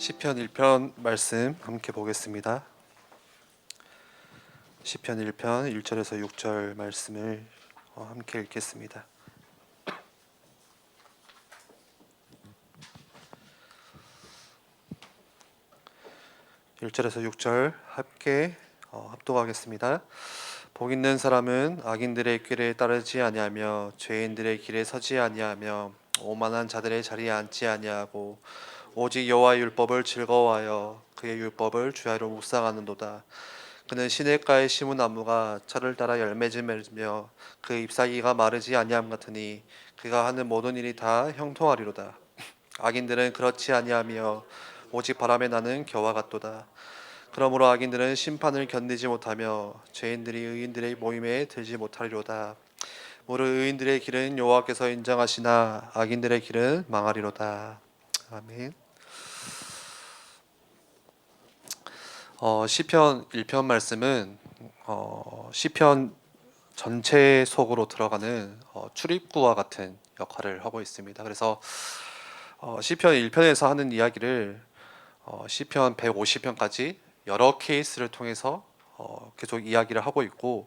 시편 1편 말씀 함께 보겠습니다. 시편 1편 1절에서 6절 말씀을 어, 함께 읽겠습니다. 일절에서 6절 함께 어, 합독하겠습니다. 복 있는 사람은 악인들의 길에 따르지 아니하며 죄인들의 길에 서지 아니하며 오만한 자들의 자리에 앉지 아니하고 오직 여호와의 율법을 즐거워하여 그의 율법을 주야로 묵상하는도다. 그는 시냇가에 심은 나무가 철을 따라 열매를 맺으며 그 잎사귀가 마르지 아니함 같으니 그가 하는 모든 일이 다 형통하리로다. 악인들은 그렇지 아니하며 오직 바람에 나는 겨와 같도다. 그러므로 악인들은 심판을 견디지 못하며 죄인들이 의인들의 모임에 들지 못하리로다. 무릇 의인들의 길은 여호와께서 인정하시나 악인들의 길은 망하리로다. 아멘. 어, 시편 1편 말씀은 어, 시편 전체 속으로 들어가는 어, 출입구와 같은 역할을 하고 있습니다. 그래서 어, 시편 1편에서 하는 이야기를 어, 시편 150편까지 여러 케이스를 통해서 어, 계속 이야기를 하고 있고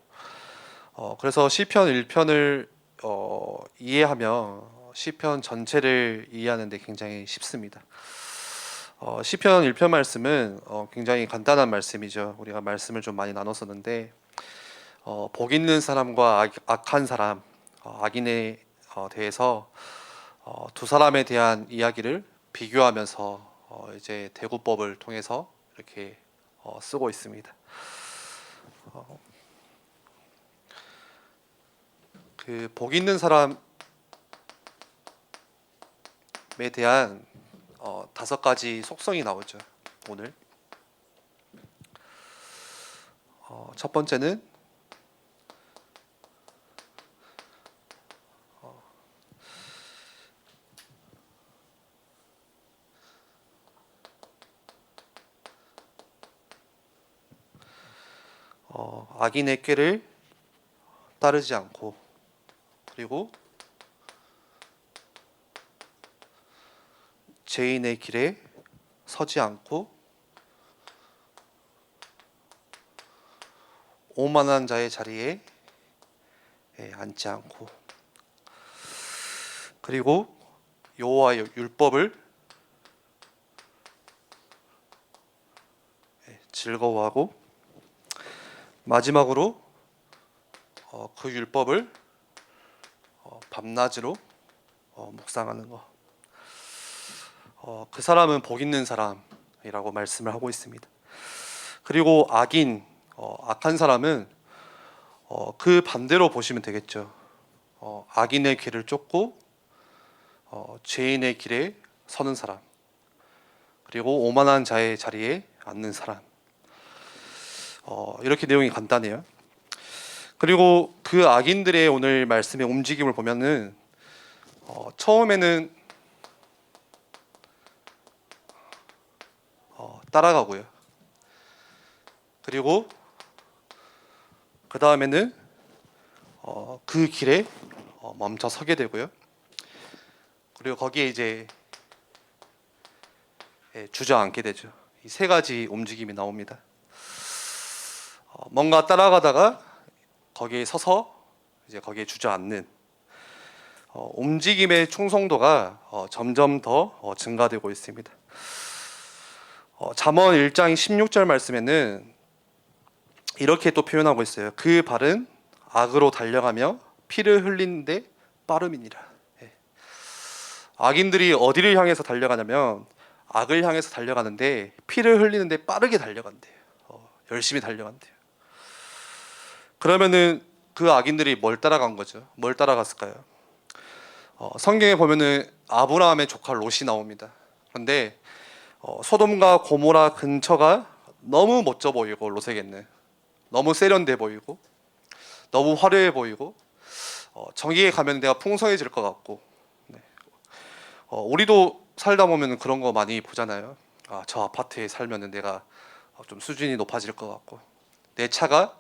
어, 그래서 시편 1편을 어, 이해하면 시편 전체를 이해하는 데 굉장히 쉽습니다. 어, 시편 1편 말씀은 어, 굉장히 간단한 말씀이죠. 우리가 말씀을 좀 많이 나눴었는데 어, 복 있는 사람과 악, 악한 사람, 어, 악인에 어, 대해서 어, 두 사람에 대한 이야기를 비교하면서 어, 이제 대구법을 통해서 이렇게 어, 쓰고 있습니다. 어, 그복 있는 사람에 대한 어, 다섯 가지 속성이 나오죠. 오늘 어, 첫 번째는 어, 악인의 꾀를 따르지 않고 그리고 죄인의 길에 서지 않고 오만한 자의 자리에 예, 앉지 않고 그리고 여호와의 율법을 예, 즐거워하고 마지막으로 어, 그 율법을 어, 밤낮으로 어, 묵상하는 것. 어, 그 사람은 복 있는 사람이라고 말씀을 하고 있습니다. 그리고 악인, 어, 악한 사람은 어, 그 반대로 보시면 되겠죠. 어, 악인의 길을 쫓고 어, 죄인의 길에 서는 사람, 그리고 오만한 자의 자리에 앉는 사람. 어, 이렇게 내용이 간단해요. 그리고 그 악인들의 오늘 말씀의 움직임을 보면은 어, 처음에는 따라가고요. 그리고 그 다음에는 어, 그 길에 어, 멈춰 서게 되고요. 그리고 거기에 이제 예, 주저앉게 되죠. 이 세 가지 움직임이 나옵니다. 어, 뭔가 따라가다가 거기에 서서 이제 거기에 주저앉는 어, 움직임의 충성도가 어, 점점 더 어, 증가되고 있습니다. 어, 잠언 1장 16절 말씀에는 이렇게 또 표현하고 있어요. 그 발은 악으로 달려가며 피를 흘리는데 빠름이니라. 예. 악인들이 어디를 향해서 달려가냐면 악을 향해서 달려가는데 피를 흘리는데 빠르게 달려간대요. 어, 열심히 달려간대요. 그러면은 그 악인들이 뭘 따라간 거죠? 뭘 따라갔을까요? 어, 성경에 보면은 아브라함의 조카 롯이 나옵니다. 그런데 어, 소돔과 고모라 근처가 너무 멋져 보이고 롯에게는 너무 세련돼 보이고 너무 화려해 보이고 어, 저기에 가면 내가 풍성해질 것 같고 네. 어, 우리도 살다 보면 그런 거 많이 보잖아요. 아, 저 아파트에 살면은 내가 어, 좀 수준이 높아질 것 같고 내 차가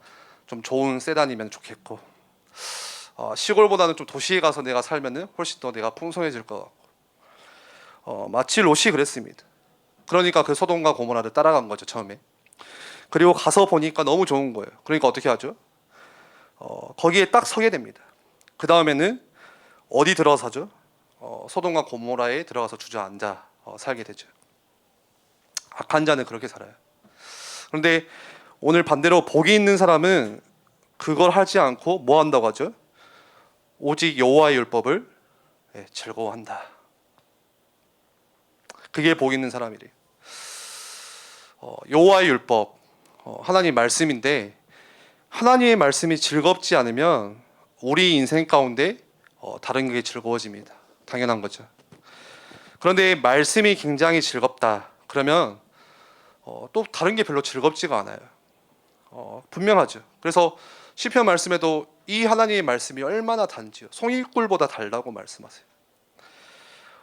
좀 좋은 세단이면 좋겠고 어, 시골보다는 좀 도시에 가서 내가 살면은 훨씬 더 내가 풍성해질 것 같고 어, 마치 롯이 그랬습니다. 그러니까 그 소돔과 고모라를 따라간 거죠 처음에. 그리고 가서 보니까 너무 좋은 거예요. 그러니까 어떻게 하죠? 어, 거기에 딱 서게 됩니다. 그 다음에는 어디 들어서죠? 어, 소돔과 고모라에 들어가서 주저앉아 어, 살게 되죠. 악한 자는 그렇게 살아요. 그런데 오늘 반대로 복이 있는 사람은 그걸 하지 않고 뭐 한다고 하죠? 오직 여호와의 율법을 예, 즐거워한다. 그게 복 있는 사람이래요. 어, 여호와의 율법 어, 하나님 말씀인데 하나님의 말씀이 즐겁지 않으면 우리 인생 가운데 어, 다른 게 즐거워집니다. 당연한 거죠. 그런데 말씀이 굉장히 즐겁다. 그러면 어, 또 다른 게 별로 즐겁지가 않아요. 어, 분명하죠. 그래서 시편 말씀에도 이 하나님의 말씀이 얼마나 단지요. 송이꿀보다 달다고 말씀하세요.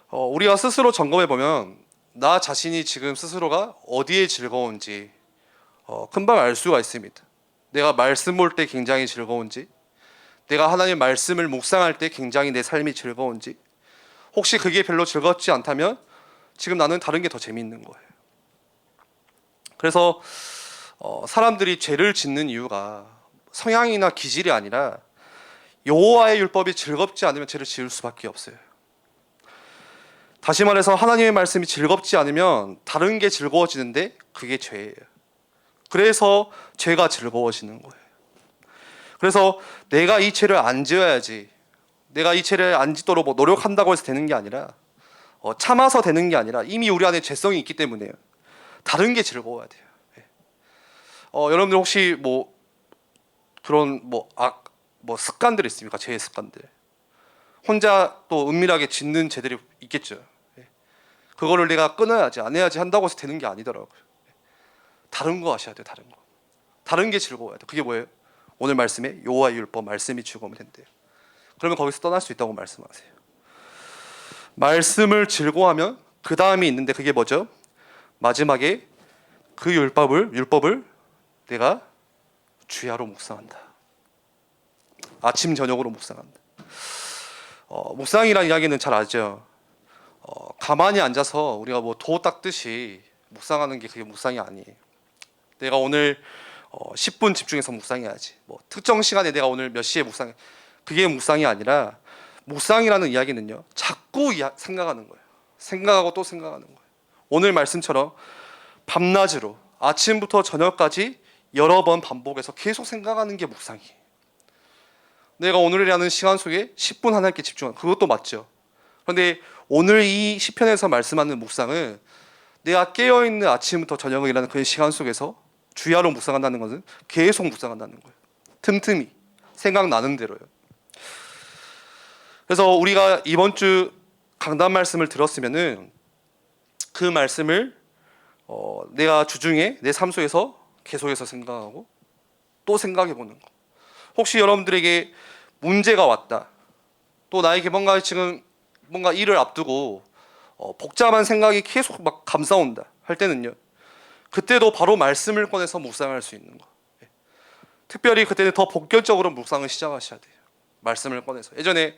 어, 우리가 스스로 점검해 보면 나 자신이 지금 스스로가 어디에 즐거운지 어, 금방 알 수가 있습니다. 내가 말씀 볼 때 굉장히 즐거운지, 내가 하나님 말씀을 묵상할 때 굉장히 내 삶이 즐거운지, 혹시 그게 별로 즐겁지 않다면 지금 나는 다른 게 더 재미있는 거예요. 그래서 어, 사람들이 죄를 짓는 이유가 성향이나 기질이 아니라 여호와의 율법이 즐겁지 않으면 죄를 지을 수밖에 없어요. 다시 말해서 하나님의 말씀이 즐겁지 않으면 다른 게 즐거워지는데 그게 죄예요. 그래서 죄가 즐거워지는 거예요. 그래서 내가 이 죄를 안 지어야지. 내가 이 죄를 안 짓도록 뭐 노력한다고 해서 되는 게 아니라 어, 참아서 되는 게 아니라 이미 우리 안에 죄성이 있기 때문에요. 다른 게 즐거워야 돼요. 예. 어, 여러분들 혹시 뭐 그런 뭐악뭐 뭐 습관들 있습니까? 죄의 습관들. 혼자 또 은밀하게 짓는 죄들이 있겠죠. 예. 그거를 내가 끊어야지 안 해야지 한다고 해서 되는 게 아니더라고요. 예. 다른 거 하셔야 돼요. 다른 거. 다른 게 즐거워야 돼. 그게 뭐예요? 오늘 말씀에 여호와의 율법 말씀이 즐거우면 된대요. 그러면 거기서 떠날 수 있다고 말씀하세요. 말씀을 즐거워하면 그 다음이 있는데 그게 뭐죠? 마지막에 그 율법을 율법을 내가 주야로 묵상한다. 아침 저녁으로 묵상한다. 어, 묵상이라는 이야기는 잘 알죠. 어, 가만히 앉아서 우리가 뭐 도 닦듯이 묵상하는 게 그게 묵상이 아니에요. 내가 오늘 어, 10분 집중해서 묵상해야지. 뭐 특정 시간에 내가 오늘 몇 시에 묵상해. 그게 묵상이 아니라 묵상이라는 이야기는요. 자꾸 이야, 생각하는 거예요. 생각하고 또 생각하는 거예요. 오늘 말씀처럼 밤낮으로 아침부터 저녁까지 여러 번 반복해서 계속 생각하는 게 묵상이에요. 내가 오늘이라는 시간 속에 10분 하나님께 집중하는 그것도 맞죠. 그런데 오늘 이 시편에서 말씀하는 묵상은 내가 깨어 있는 아침부터 저녁이라는 그 시간 속에서 주야로 묵상한다는 것은 계속 묵상한다는 거예요. 틈틈이 생각나는 대로요. 그래서 우리가 이번 주 강단 말씀을 들었으면은 그 말씀을 어, 내가 주중에 내 삶 속에서 계속해서 생각하고 또 생각해 보는 거. 혹시 여러분들에게 문제가 왔다. 또 나에게 뭔가 지금 뭔가 일을 앞두고 어, 복잡한 생각이 계속 막 감싸온다 할 때는요. 그때도 바로 말씀을 꺼내서 묵상할 수 있는 거. 예. 특별히 그때는 더 본격적으로 묵상을 시작하셔야 돼요. 말씀을 꺼내서. 예전에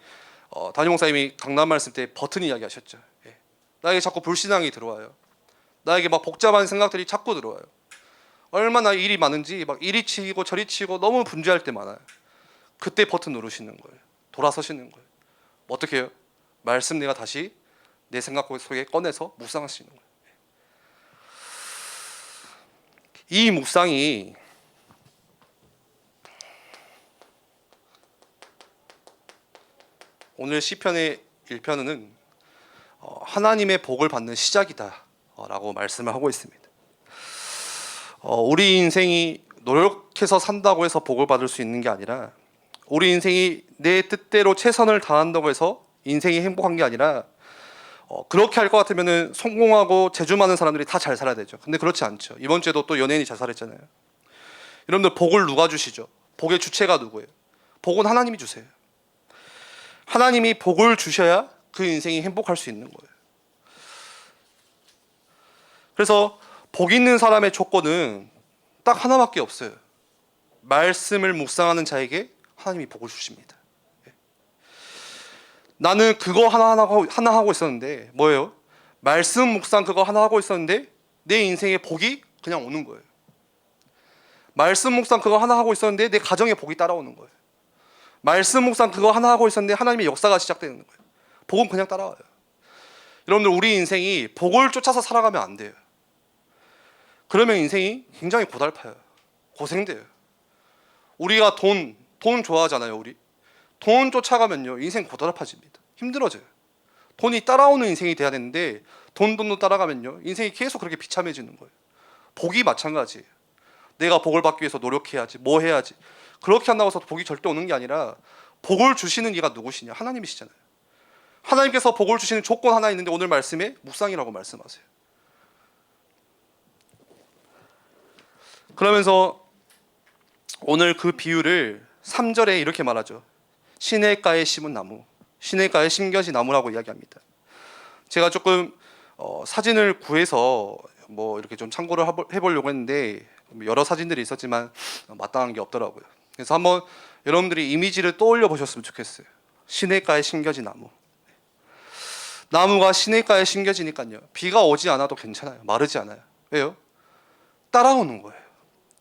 어, 담임 목사님이 강남 말씀 때 버튼 이야기 하셨죠. 예. 나에게 자꾸 불신앙이 들어와요. 나에게 막 복잡한 생각들이 자꾸 들어와요. 얼마나 일이 많은지 막 이리 치고 저리 치고 너무 분주할 때 많아요. 그때 버튼 누르시는 거예요. 돌아서시는 거예요. 뭐 어떻게 해요? 말씀 내가 다시 내 생각 속에 꺼내서 묵상하시는 거예요. 이 묵상이 오늘 시편의 1편은 어, 하나님의 복을 받는 시작이다라고 말씀을 하고 있습니다. 어, 우리 인생이 노력해서 산다고 해서 복을 받을 수 있는 게 아니라 우리 인생이 내 뜻대로 최선을 다한다고 해서 인생이 행복한 게 아니라 어, 그렇게 할 것 같으면은 성공하고 재주 많은 사람들이 다 잘 살아야 되죠. 근데 그렇지 않죠. 이번 주에도 또 연예인이 잘 살았잖아요. 여러분들 복을 누가 주시죠? 복의 주체가 누구예요? 복은 하나님이 주세요. 하나님이 복을 주셔야 그 인생이 행복할 수 있는 거예요. 그래서 복 있는 사람의 조건은 딱 하나밖에 없어요. 말씀을 묵상하는 자에게 하나님이 복을 주십니다. 예. 나는 그거 하나 하나 하고, 하나 하고 있었는데 뭐예요? 말씀 묵상 그거 하나 하고 있었는데 내 인생에 복이 그냥 오는 거예요. 말씀 묵상 그거 하나 하고 있었는데 내 가정에 복이 따라오는 거예요. 말씀 묵상 그거 하나 하고 있었는데 하나님의 역사가 시작되는 거예요. 복은 그냥 따라와요. 여러분들 우리 인생이 복을 쫓아서 살아가면 안 돼요. 그러면 인생이 굉장히 고달파요. 고생돼요. 우리가 돈, 돈 좋아하잖아요, 우리. 돈 쫓아가면요, 인생 고달파집니다. 힘들어져요. 돈이 따라오는 인생이 돼야 되는데 돈 돈도 따라가면요, 인생이 계속 그렇게 비참해지는 거예요. 복이 마찬가지예요. 내가 복을 받기 위해서 노력해야지, 뭐 해야지. 그렇게 한다고 해서 복이 절대 오는 게 아니라 복을 주시는 이가 누구시냐? 하나님이시잖아요. 하나님께서 복을 주시는 조건 하나 있는데 오늘 말씀에 묵상이라고 말씀하세요. 그러면서 오늘 그 비유를 3절에 이렇게 말하죠. 시냇가에 심은 나무, 시냇가에 심겨진 나무라고 이야기합니다. 제가 조금 어, 사진을 구해서 뭐 이렇게 좀 참고를 해보- 해보려고 했는데 여러 사진들이 있었지만 마땅한 게 없더라고요. 그래서 한번 여러분들이 이미지를 떠올려 보셨으면 좋겠어요. 시냇가에 심겨진 나무. 나무가 시냇가에 심겨지니까요. 비가 오지 않아도 괜찮아요. 마르지 않아요. 왜요? 따라오는 거예요.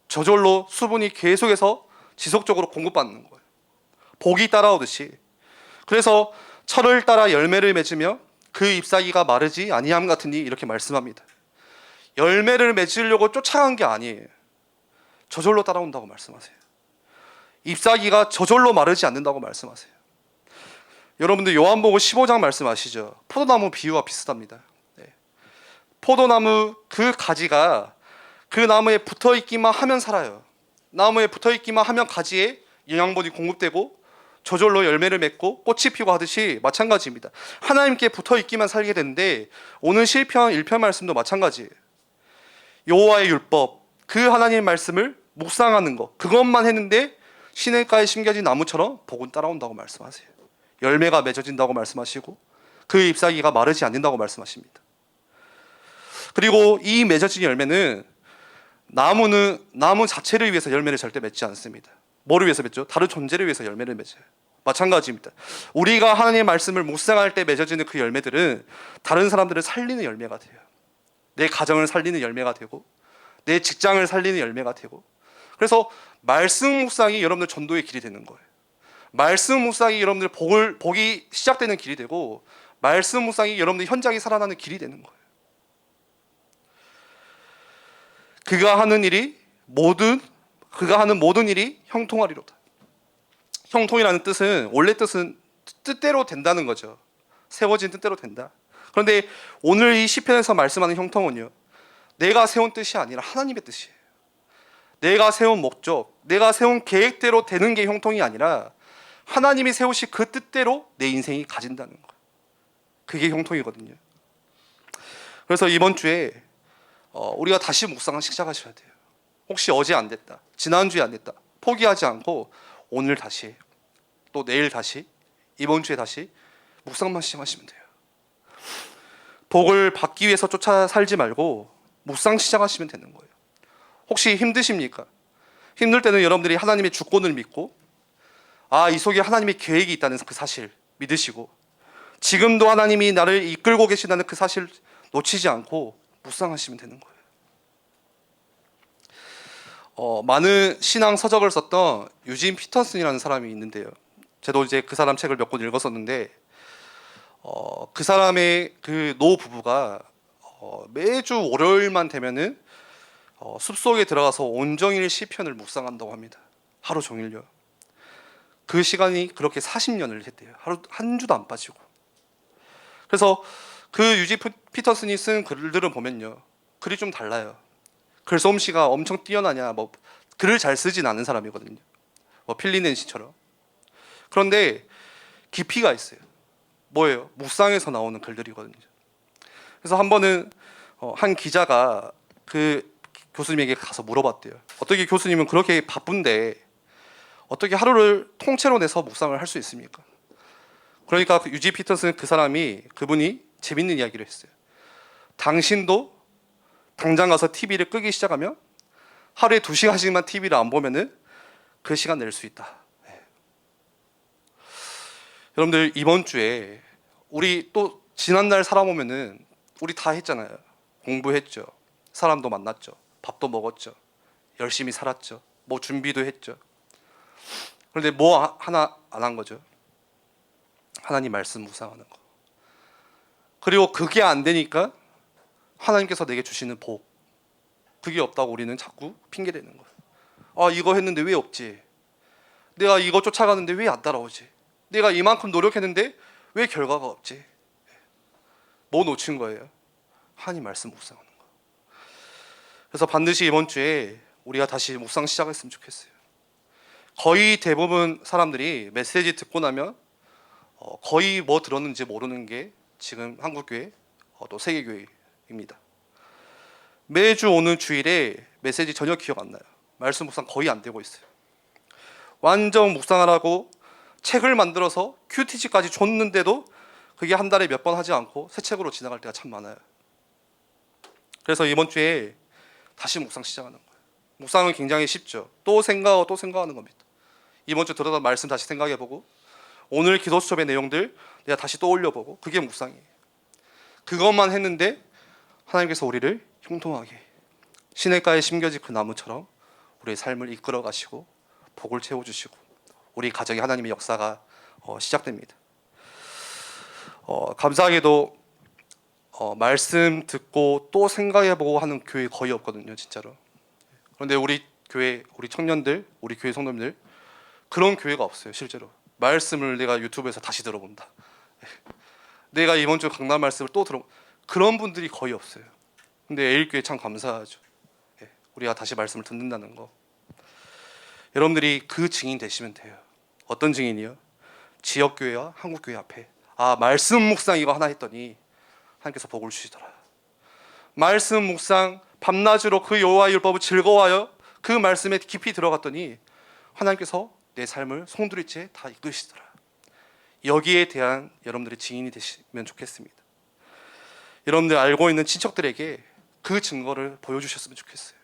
저절로 수분이 계속해서 지속적으로 공급받는 거예요. 복이 따라오듯이. 그래서 철을 따라 열매를 맺으며 그 잎사귀가 마르지 아니함 같으니 이렇게 말씀합니다. 열매를 맺으려고 쫓아간 게 아니에요. 저절로 따라온다고 말씀하세요. 잎사귀가 저절로 마르지 않는다고 말씀하세요. 여러분들 요한복음 15장 말씀하시죠. 포도나무 비유와 비슷합니다. 네. 포도나무 그 가지가 그 나무에 붙어 있기만 하면 살아요. 나무에 붙어 있기만 하면 가지에 영양분이 공급되고 저절로 열매를 맺고 꽃이 피고 하듯이 마찬가지입니다. 하나님께 붙어 있기만 살게 되는데 오늘 시편 1편 말씀도 마찬가지예요. 여호와의 율법 그 하나님의 말씀을 묵상하는 것 그것만 했는데 시냇가에 심겨진 나무처럼 복은 따라온다고 말씀하세요. 열매가 맺어진다고 말씀하시고 그 잎사귀가 마르지 않는다고 말씀하십니다. 그리고 이 맺어진 열매는 나무는 나무 자체를 위해서 열매를 절대 맺지 않습니다. 뭐를 위해서 맺죠? 다른 존재를 위해서 열매를 맺어요. 마찬가지입니다. 우리가 하나님의 말씀을 묵상할 때 맺어지는 그 열매들은 다른 사람들을 살리는 열매가 돼요. 내 가정을 살리는 열매가 되고 내 직장을 살리는 열매가 되고 그래서 말씀 묵상이 여러분들 전도의 길이 되는 거예요. 말씀 묵상이 여러분들 복을 복이 시작되는 길이 되고 말씀 묵상이 여러분들 현장이 살아나는 길이 되는 거예요. 그가 하는 일이 모든 그가 하는 모든 일이 형통하리로다. 형통이라는 뜻은 원래 뜻은 뜻대로 된다는 거죠. 세워진 뜻대로 된다. 그런데 오늘 이 시편에서 말씀하는 형통은요. 내가 세운 뜻이 아니라 하나님의 뜻이에요. 내가 세운 목적, 내가 세운 계획대로 되는 게 형통이 아니라 하나님이 세우신 그 뜻대로 내 인생이 가진다는 거. 그게 형통이거든요. 그래서 이번 주에 어, 우리가 다시 묵상을 시작하셔야 돼요. 혹시 어제 안 됐다, 지난주에 안 됐다, 포기하지 않고 오늘 다시, 또 내일 다시, 이번 주에 다시 묵상만 시작하시면 돼요. 복을 받기 위해서 쫓아 살지 말고 묵상 시작하시면 되는 거예요. 혹시 힘드십니까? 힘들 때는 여러분들이 하나님의 주권을 믿고 아, 이 속에 하나님의 계획이 있다는 그 사실 믿으시고 지금도 하나님이 나를 이끌고 계신다는 그 사실 놓치지 않고 묵상하시면 되는 거예요. 어, 많은 신앙 서적을 썼던 유진 피터슨이라는 사람이 있는데요. 저도 이제 그 사람 책을 몇 권 읽었었는데 어, 그 사람의 그 노 부부가 어, 매주 월요일만 되면은 어, 숲속에 들어가서 온종일 시편을 묵상한다고 합니다. 하루 종일요. 그 시간이 그렇게 40년을 했대요. 하루 한 주도 안 빠지고. 그래서 그 유지 피- 피터슨이 쓴 글들을 보면요. 글이 좀 달라요. 글 솜씨가 엄청 뛰어나냐 뭐 글을 잘 쓰진 않은 사람이거든요. 뭐 필리넨시처럼. 그런데 깊이가 있어요. 뭐예요? 묵상에서 나오는 글들이거든요. 그래서 한 번은 어, 한 기자가 그 교수님에게 가서 물어봤대요. 어떻게 교수님은 그렇게 바쁜데 어떻게 하루를 통째로 내서 묵상을 할 수 있습니까? 그러니까 그 유지 피터슨 그 사람이 그분이 재밌는 이야기를 했어요. 당신도 당장 가서 TV를 끄기 시작하면 하루에 두 시간씩만 TV를 안 보면은 그 시간 낼 수 있다. 네. 여러분들 이번 주에 우리 또 지난날 살아보면은 우리 다 했잖아요. 공부했죠. 사람도 만났죠. 밥도 먹었죠. 열심히 살았죠. 뭐 준비도 했죠. 그런데 뭐 하- 하나 안 한 거죠. 하나님 말씀 묵상하는 거. 그리고 그게 안 되니까 하나님께서 내게 주시는 복. 그게 없다고 우리는 자꾸 핑계 대는 거예요. 아, 이거 했는데 왜 없지? 내가 이거 쫓아가는데 왜 안 따라오지? 내가 이만큼 노력했는데 왜 결과가 없지? 뭐 놓친 거예요? 하나님 말씀 묵상하는 거. 그래서 반드시 이번 주에 우리가 다시 묵상 시작했으면 좋겠어요. 거의 대부분 사람들이 메시지 듣고 나면 어, 거의 뭐 들었는지 모르는 게 지금 한국 교회 어, 또 세계 교회 입니다. 매주 오는 주일에 메시지 전혀 기억 안 나요. 말씀 묵상 거의 안 되고 있어요. 완전 묵상하라고 책을 만들어서 큐티지까지 줬는데도 그게 한 달에 몇 번 하지 않고 새 책으로 지나갈 때가 참 많아요. 그래서 이번 주에 다시 묵상 시작하는 거예요. 묵상은 굉장히 쉽죠. 또 생각하고 또 생각하는 겁니다. 이번 주 들어다 말씀 다시 생각해보고 오늘 기도 수첩의 내용들 내가 다시 떠올려보고 그게 묵상이에요. 그것만 했는데 하나님께서 우리를 형통하게 시냇가에 심겨진 그 나무처럼 우리의 삶을 이끌어 가시고 복을 채워 주시고 우리 가정에 하나님의 역사가 어, 시작됩니다. 어, 감사하게도 어, 말씀 듣고 또 생각해보고 하는 교회 거의 없거든요, 진짜로. 그런데 우리 교회, 우리 청년들, 우리 교회 성도님들 그런 교회가 없어요, 실제로. 말씀을 내가 유튜브에서 다시 들어본다. 내가 이번 주 강남 말씀을 또 들어 그런 분들이 거의 없어요. 근데 에일교회 참 감사하죠. 예, 우리가 다시 말씀을 듣는다는 거. 여러분들이 그 증인 되시면 돼요. 어떤 증인이요? 지역 교회와 한국 교회 앞에 아 말씀 묵상 이거 하나 했더니 하나님께서 복을 주시더라. 말씀 묵상 밤낮으로 그 여호와 율법을 즐거워하여 그 말씀에 깊이 들어갔더니 하나님께서 내 삶을 송두리째 다 이끄시더라. 여기에 대한 여러분들의 증인이 되시면 좋겠습니다. 여러분들 알고 있는 친척들에게 그 증거를 보여주셨으면 좋겠어요.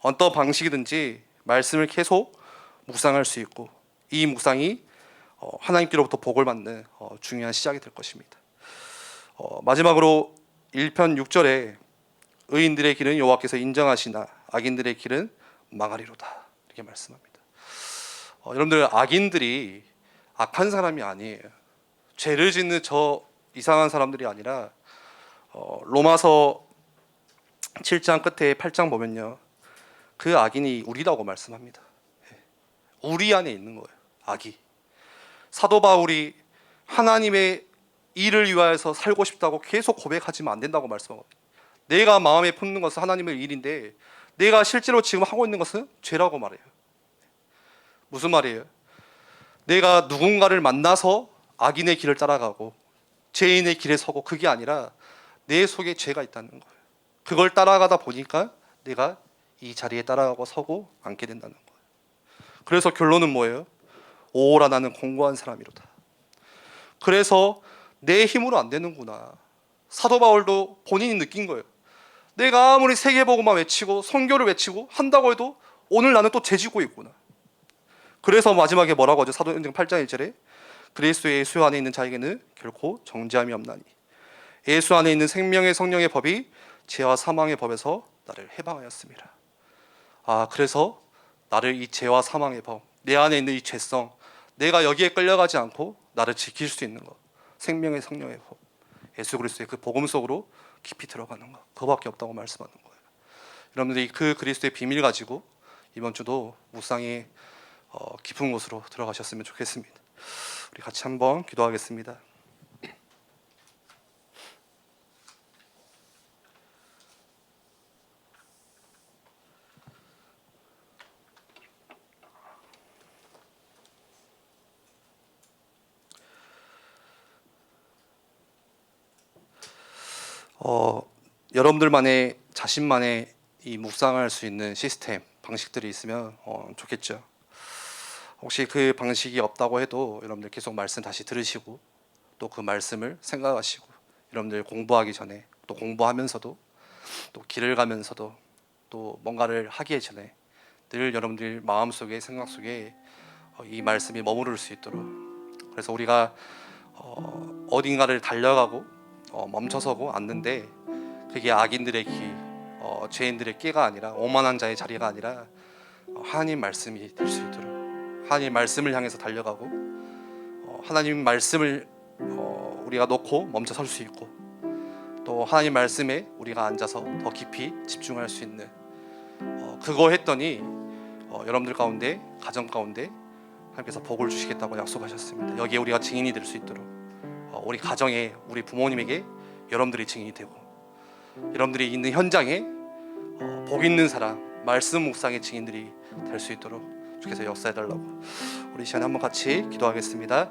어떤 방식이든지 말씀을 계속 묵상할 수 있고 이 묵상이 어, 하나님께로부터 복을 받는 어, 중요한 시작이 될 것입니다. 어, 마지막으로 1편 6절에 의인들의 길은 여호와께서 인정하시나 악인들의 길은 망하리로다 이렇게 말씀합니다. 어, 여러분들 악인들이 악한 사람이 아니에요. 죄를 짓는 저 이상한 사람들이 아니라 어, 로마서 7장 끝에 8장 보면요. 그 악인이 우리라고 말씀합니다. 예. 우리 안에 있는 거예요. 악이. 사도 바울이 하나님의 일을 위하여서 살고 싶다고 계속 고백하지만 안 된다고 말씀하고 내가 마음에 품는 것은 하나님의 일인데 내가 실제로 지금 하고 있는 것은 죄라고 말해요. 무슨 말이에요? 내가 누군가를 만나서 악인의 길을 따라가고 죄인의 길에 서고 그게 아니라 내 속에 죄가 있다는 거예요. 그걸 따라가다 보니까 내가 이 자리에 따라가고 서고 앉게 된다는 거예요. 그래서 결론은 뭐예요? 오라 나는 공고한 사람이로다. 그래서 내 힘으로 안 되는구나. 사도 바울도 본인이 느낀 거예요. 내가 아무리 세계복음만 외치고 선교를 외치고 한다고 해도 오늘 나는 또 죄지고 있구나. 그래서 마지막에 뭐라고 하죠? 사도행전 8장 1절에 그리스도 예수 안에 있는 자에게는 결코 정죄함이 없나니 예수 안에 있는 생명의 성령의 법이 죄와 사망의 법에서 나를 해방하였습니다. 아 그래서 나를 이 죄와 사망의 법, 내 안에 있는 이 죄성, 내가 여기에 끌려가지 않고 나를 지킬 수 있는 것, 생명의 성령의 법, 예수 그리스도의 그 복음 속으로 깊이 들어가는 것, 그거밖에 없다고 말씀하는 거예요. 여러분들이 그 그리스도의 비밀 가지고 이번 주도 묵상이 어, 깊은 곳으로 들어가셨으면 좋겠습니다. 우리 같이 한번 기도하겠습니다. 어, 여러분들만의 자신만의 이 묵상할 수 있는 시스템 방식들이 있으면 어, 좋겠죠. 혹시 그 방식이 없다고 해도 여러분들 계속 말씀 다시 들으시고 또 그 말씀을 생각하시고 여러분들 공부하기 전에 또 공부하면서도 또 길을 가면서도 또 뭔가를 하기 전에 늘 여러분들 마음 속에 생각 속에 어, 이 말씀이 머무를 수 있도록 그래서 우리가 어, 어딘가를 달려가고 어, 멈춰서고 앉는데 그게 악인들의 길 어, 죄인들의 깨가 아니라 오만한 자의 자리가 아니라 어, 하나님 말씀이 될 수 있도록 하나님 말씀을 향해서 달려가고 어, 하나님 말씀을 어, 우리가 놓고 멈춰 설 수 있고 또 하나님 말씀에 우리가 앉아서 더 깊이 집중할 수 있는 어, 그거 했더니 어, 여러분들 가운데 가정 가운데 하나님께서 복을 주시겠다고 약속하셨습니다. 여기에 우리가 증인이 될 수 있도록 어, 우리 가정에 우리 부모님에게 여러분들이 증인이 되고 여러분들이 있는 현장에 어, 복 있는 사람 말씀 묵상의 증인들이 될 수 있도록 주께서 역사해 달라고 우리 시간에 한번 같이 기도하겠습니다.